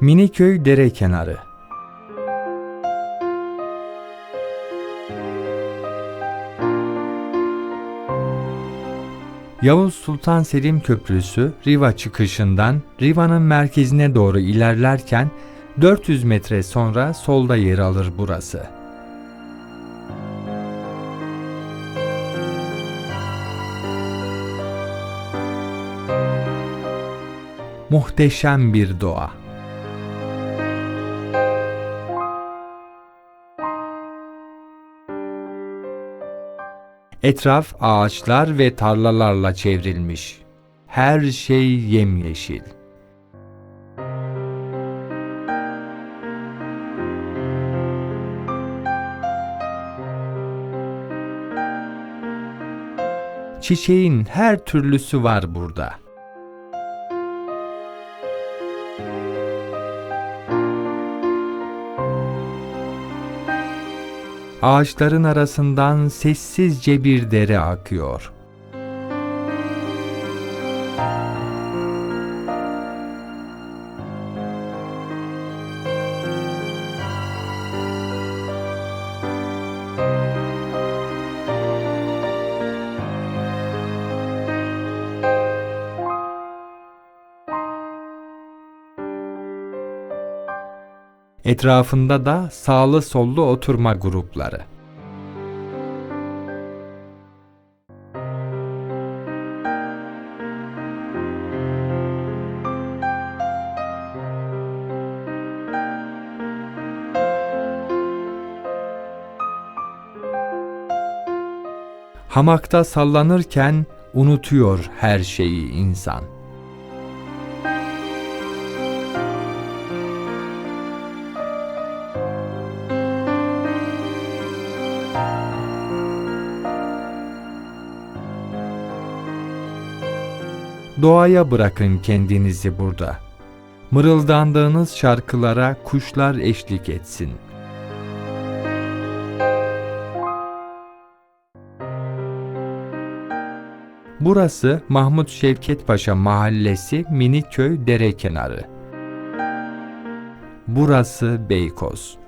Miniköy dere kenarı. Yavuz Sultan Selim Köprüsü Riva çıkışından Riva'nın merkezine doğru ilerlerken 400 metre sonra solda yer alır burası. Muhteşem bir doğa. Etraf ağaçlar ve tarlalarla çevrilmiş. Her şey yemyeşil. Çiçeğin her türlüsü var burada. Ağaçların arasından sessizce bir dere akıyor. Etrafında da sağlı sollu oturma grupları. Hamakta sallanırken unutuyor her şeyi insan. Doğaya bırakın kendinizi burada. Mırıldandığınız şarkılara kuşlar eşlik etsin. Burası Mahmut Şevket Paşa Mahallesi Miniköy dere kenarı. Burası Beykoz.